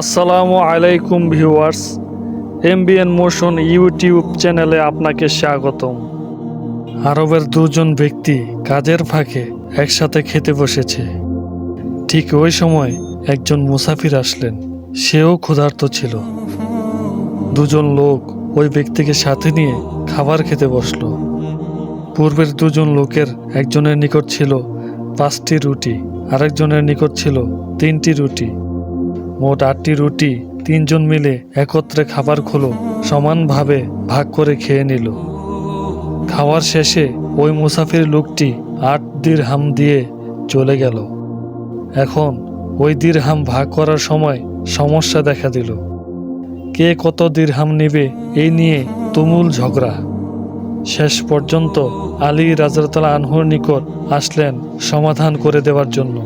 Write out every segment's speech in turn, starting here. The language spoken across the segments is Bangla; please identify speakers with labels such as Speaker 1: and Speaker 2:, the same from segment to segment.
Speaker 1: আসসালামু আলাইকুম ভিউয়ার্স, এমবিএন মোশন ইউটিউব চ্যানেলে আপনাকে স্বাগতম। আরবের দুজন ব্যক্তি কাজের ফাঁকে একসাথে খেতে বসেছে। ঠিক ওই সময় একজন মুসাফির আসলেন, সেও ক্ষুধার্ত ছিল। দুজন লোক ওই ব্যক্তিকে সাথে নিয়ে খাবার খেতে বসল। পূর্বের দুজন লোকের একজনের নিকট ছিল পাঁচটি রুটি, আরেকজনের নিকট ছিল তিনটি রুটি। মোট আটটি রুটি, তিনজন মিলে একত্রে খাবার খোলো, সমানভাবে ভাগ করে খেয়ে নিল। খাওয়ার শেষে ওই মুসাফির লোকটি আট দিরহাম দিয়ে চলে গেল। এখন ওই দিরহাম ভাগ করার সময় সমস্যা দেখা দিল। কে কত দিরহাম নেবে এই নিয়ে তুমুল ঝগড়া। শেষ পর্যন্ত আলী রাজরতলা আনহুর নিকট আসলেন সমাধান করে দেওয়ার জন্য।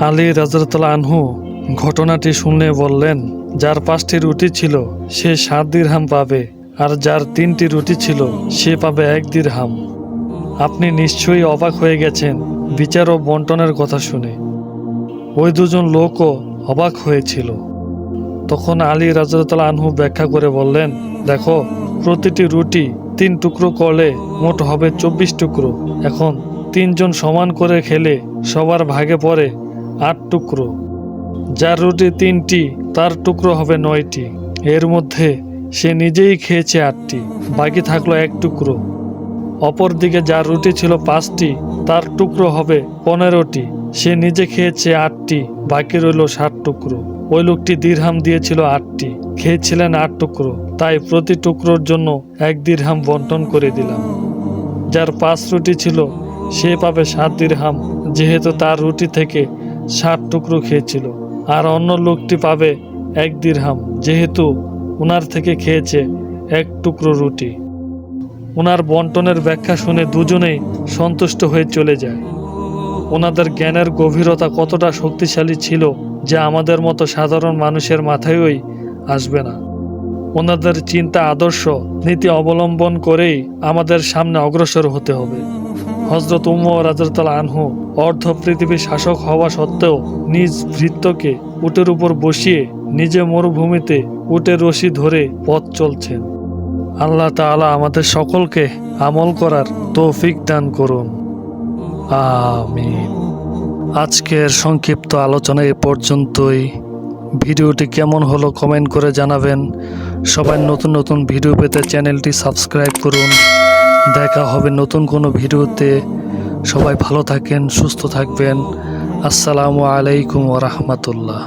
Speaker 1: আলী রাজরতলা আনহু ঘটনাটি শুনলে বললেন, যার পাঁচটি রুটি ছিল, সে সাত দিরহাম পাবে, আর যার তিনটি রুটি ছিল, সে পাবে এক দিরহাম। আপনি নিশ্চয়ই অবাক হয়ে গেছেন, বিচার ও বন্টনের কথা শুনে। ওই দুজন লোকও অবাক হয়েছিল। তখন আলী রাজরতলা আনহু ব্যাখ্যা করে বললেন, দেখো, প্রতিটি রুটি তিন টুকরো করলে মোট হবে চব্বিশ টুকরো। এখন তিনজন সমান করে খেলে সবার ভাগে পড়ে আট টুকরো। যার রুটি তিনটি, তার টুকরো হবে নয়টি। এর মধ্যে সে নিজেই খেয়েছে আটটি, বাকি থাকল এক টুকরো। অপরদিকে যার রুটি ছিল পাঁচটি, তার টুকরো হবে পনেরোটি, সে নিজে খেয়েছে আটটি, বাকি রইল ষাট টুকরো। ওই লোকটি দিরহাম দিয়েছিল আটটি, খেয়েছিলেন আট টুকরো। তাই প্রতি টুকরোর জন্য এক দিরহাম বন্টন করে দিলাম। যার পাঁচ রুটি ছিল, সে পাবে সাত দিরহাম, যেহেতু তার রুটি থেকে ষাট টুকরো খেয়েছিল। আর অন্য লোকটি পাবে এক দিরহাম, যেহেতু ওনার থেকে খেয়েছে এক টুকরো রুটি। ওনার বন্টনের ব্যাখ্যা শুনে দুজনেই সন্তুষ্ট হয়ে চলে যায়। ওনাদের জ্ঞানের গভীরতা কতটা শক্তিশালী ছিল যে আমাদের মতো সাধারণ মানুষের মাথায়ই আসবে না। ওনাদের চিন্তা আদর্শ নীতি অবলম্বন করেই আমাদের সামনে অগ্রসর হতে হবে। হজরত উমর রাজরতাল আনহু অর্ধ পৃথিবীর শাসক হওয়া সত্ত্বেও নিজ ভৃত্যকে উটের উপর বসিয়ে নিজে মরুভূমিতে উটের রশি ধরে পথ চলছেন। আল্লাহ তাআলা আমাদের সকলকে আমল করার তৌফিক দান করুন। আমিন। আজকের সংক্ষিপ্ত আলোচনা এ পর্যন্তই। ভিডিওটি কেমন হলো কমেন্ট করে জানাবেন। সবাই নতুন নতুন ভিডিও পেতে চ্যানেলটি সাবস্ক্রাইব করুন। দেখা হবে নতুন কোনো ভিডিওতে। সবাই ভালো থাকেন সুস্থ থাকবেন। আসসালামু আলাইকুম ওরহমতুল্লাহ